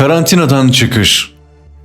Karantinadan çıkış.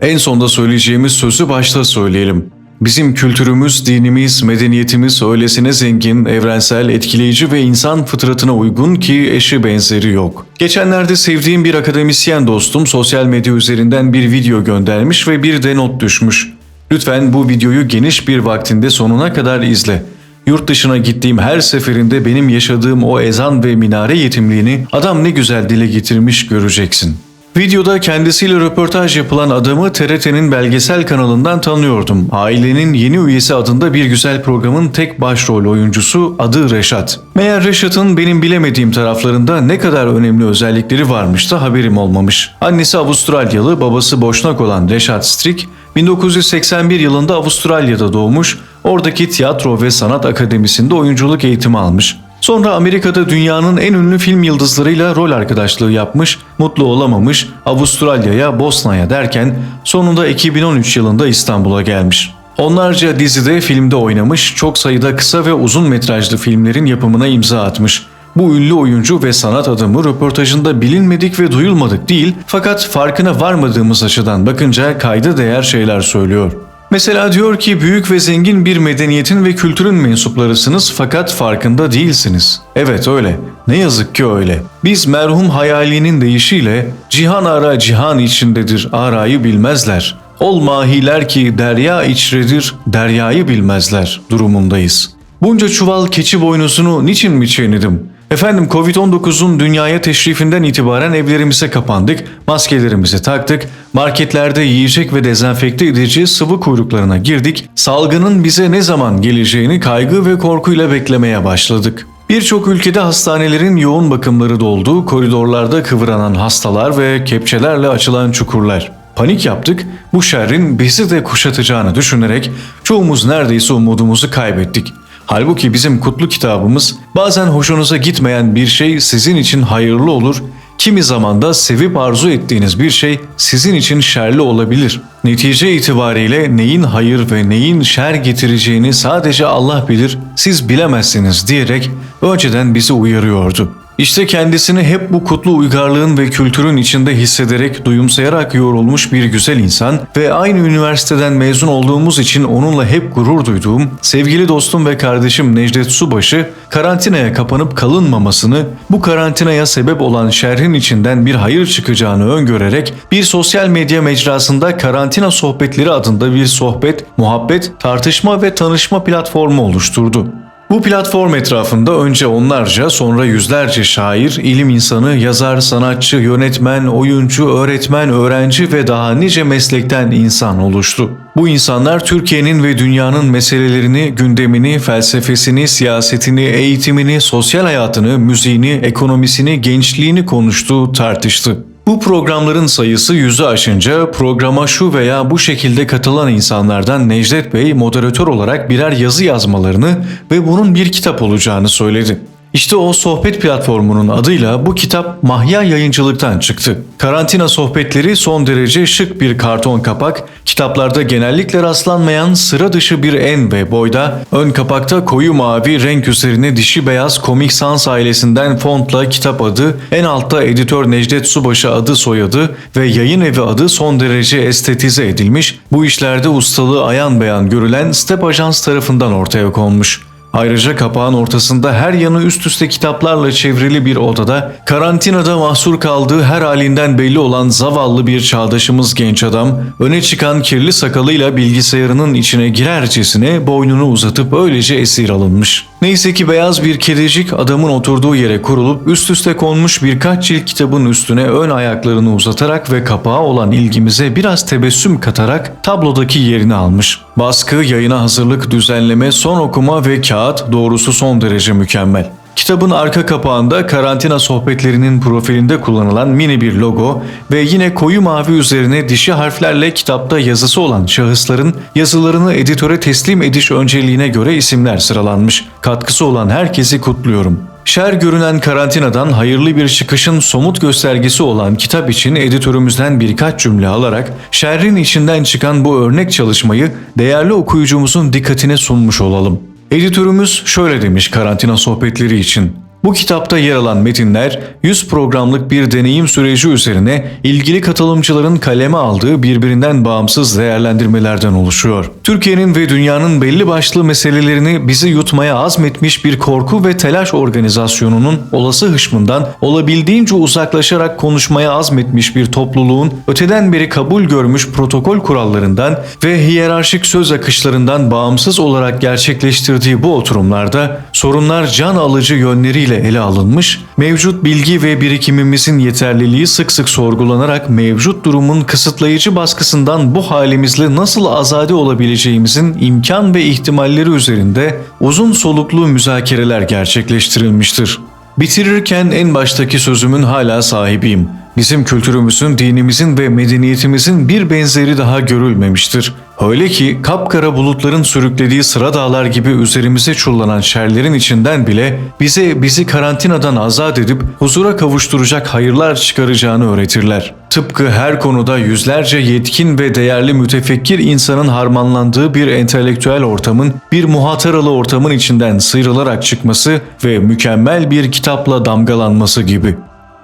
En sonda söyleyeceğimiz sözü başta söyleyelim. Bizim kültürümüz, dinimiz, medeniyetimiz öylesine zengin, evrensel, etkileyici ve insan fıtratına uygun ki eşi benzeri yok. Geçenlerde sevdiğim bir akademisyen dostum sosyal medya üzerinden bir video göndermiş ve bir de not düşmüş. Lütfen bu videoyu geniş bir vaktinde sonuna kadar izle. Yurt dışına gittiğim her seferinde benim yaşadığım o ezan ve minare yetimliğini adam ne güzel dile getirmiş göreceksin. Videoda kendisiyle röportaj yapılan adamı TRT'nin belgesel kanalından tanıyordum. Ailenin yeni üyesi adında bir güzel programın tek başrol oyuncusu adı Reşat. Meğer Reşat'ın benim bilemediğim taraflarında ne kadar önemli özellikleri varmış da haberim olmamış. Annesi Avustralyalı, babası Boşnak olan Reşat Strik, 1981 yılında Avustralya'da doğmuş, oradaki tiyatro ve sanat akademisinde oyunculuk eğitimi almış. Sonra Amerika'da dünyanın en ünlü film yıldızlarıyla rol arkadaşlığı yapmış, mutlu olamamış, Avustralya'ya, Bosna'ya derken sonunda 2013 yılında İstanbul'a gelmiş. Onlarca dizide, filmde oynamış, çok sayıda kısa ve uzun metrajlı filmlerin yapımına imza atmış. Bu ünlü oyuncu ve sanat adamı röportajında bilinmedik ve duyulmadık değil fakat farkına varmadığımız açıdan bakınca kayda değer şeyler söylüyor. Mesela diyor ki büyük ve zengin bir medeniyetin ve kültürün mensuplarısınız fakat farkında değilsiniz. Evet öyle. Ne yazık ki öyle. Biz merhum hayalinin deyişiyle cihan ara cihan içindedir arayı bilmezler. Ol mahiler ki derya içredir deryayı bilmezler durumundayız. Bunca çuval keçi boynuzunu niçin mi çiğnedim? Efendim Covid-19'un dünyaya teşrifinden itibaren evlerimize kapandık, maskelerimizi taktık, marketlerde yiyecek ve dezenfekte edici sıvı kuyruklarına girdik, salgının bize ne zaman geleceğini kaygı ve korkuyla beklemeye başladık. Birçok ülkede hastanelerin yoğun bakımları doldu, koridorlarda kıvranan hastalar ve kepçelerle açılan çukurlar. Panik yaptık, bu şerrin bizi de kuşatacağını düşünerek çoğumuz neredeyse umudumuzu kaybettik. Halbuki bizim kutlu kitabımız bazen hoşunuza gitmeyen bir şey sizin için hayırlı olur, kimi zaman da sevip arzu ettiğiniz bir şey sizin için şerli olabilir. Netice itibariyle neyin hayır ve neyin şer getireceğini sadece Allah bilir, siz bilemezsiniz diyerek önceden bizi uyarıyordu. İşte kendisini hep bu kutlu uygarlığın ve kültürün içinde hissederek, duyumsayarak yoğrulmuş bir güzel insan ve aynı üniversiteden mezun olduğumuz için onunla hep gurur duyduğum sevgili dostum ve kardeşim Necdet Subaşı, karantinaya kapanıp kalınmamasını, bu karantinaya sebep olan şerrin içinden bir hayır çıkacağını öngörerek bir sosyal medya mecrasında Karantina Sohbetleri adında bir sohbet, muhabbet, tartışma ve tanışma platformu oluşturdu. Bu platform etrafında önce onlarca sonra yüzlerce şair, ilim insanı, yazar, sanatçı, yönetmen, oyuncu, öğretmen, öğrenci ve daha nice meslekten insan oluştu. Bu insanlar Türkiye'nin ve dünyanın meselelerini, gündemini, felsefesini, siyasetini, eğitimini, sosyal hayatını, müziğini, ekonomisini, gençliğini konuştu, tartıştı. Bu programların sayısı yüzü aşınca programa şu veya bu şekilde katılan insanlardan Necdet Bey moderatör olarak birer yazı yazmalarını ve bunun bir kitap olacağını söyledi. İşte o sohbet platformunun adıyla bu kitap Mahya Yayıncılık'tan çıktı. Karantina sohbetleri son derece şık bir karton kapak, kitaplarda genellikle rastlanmayan sıra dışı bir en ve boyda, ön kapakta koyu mavi renk üzerine dişi beyaz Comic Sans ailesinden fontla kitap adı, en altta editör Necdet Subaşı adı soyadı ve yayın evi adı son derece estetize edilmiş, bu işlerde ustalığı ayan beyan görülen Step Ajans tarafından ortaya konmuş. Ayrıca kapağın ortasında her yanı üst üste kitaplarla çevrili bir odada karantinada mahsur kaldığı her halinden belli olan zavallı bir çağdaşımız genç adam öne çıkan kirli sakalıyla bilgisayarının içine girercesine boynunu uzatıp öylece esir alınmış. Neyse ki beyaz bir kedicik adamın oturduğu yere kurulup üst üste konmuş birkaç cilt kitabın üstüne ön ayaklarını uzatarak ve kapağa olan ilgimize biraz tebessüm katarak tablodaki yerini almış. Baskı, yayına hazırlık, düzenleme, son okuma ve kağıt doğrusu son derece mükemmel. Kitabın arka kapağında karantina sohbetlerinin profilinde kullanılan mini bir logo ve yine koyu mavi üzerine dişi harflerle kitapta yazısı olan şahısların yazılarını editöre teslim ediş önceliğine göre isimler sıralanmış. Katkısı olan herkesi kutluyorum. Şer görünen karantinadan hayırlı bir çıkışın somut göstergesi olan kitap için editörümüzden birkaç cümle alarak şerrin içinden çıkan bu örnek çalışmayı değerli okuyucumuzun dikkatine sunmuş olalım. Editörümüz şöyle demiş karantina sohbetleri için. Bu kitapta yer alan metinler 100 programlık bir deneyim süreci üzerine ilgili katılımcıların kaleme aldığı birbirinden bağımsız değerlendirmelerden oluşuyor. Türkiye'nin ve dünyanın belli başlı meselelerini bizi yutmaya azmetmiş bir korku ve telaş organizasyonunun olası hışmından olabildiğince uzaklaşarak konuşmaya azmetmiş bir topluluğun öteden beri kabul görmüş protokol kurallarından ve hiyerarşik söz akışlarından bağımsız olarak gerçekleştirdiği bu oturumlarda sorunlar can alıcı yönleriyle ele alınmış, mevcut bilgi ve birikimimizin yeterliliği sık sık sorgulanarak mevcut durumun kısıtlayıcı baskısından bu halimizle nasıl azade olabileceğimizin imkan ve ihtimalleri üzerinde uzun soluklu müzakereler gerçekleştirilmiştir. Bitirirken en baştaki sözümün hala sahibiyim. Bizim kültürümüzün, dinimizin ve medeniyetimizin bir benzeri daha görülmemiştir. Öyle ki kapkara bulutların sürüklediği sıra dağlar gibi üzerimize çullanan şerlerin içinden bile bize bizi karantinadan azat edip huzura kavuşturacak hayırlar çıkaracağını öğretirler. Tıpkı her konuda yüzlerce yetkin ve değerli mütefekkir insanın harmanlandığı bir entelektüel ortamın, bir muhataralı ortamın içinden sıyrılarak çıkması ve mükemmel bir kitapla damgalanması gibi.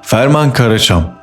Ferman Karaçam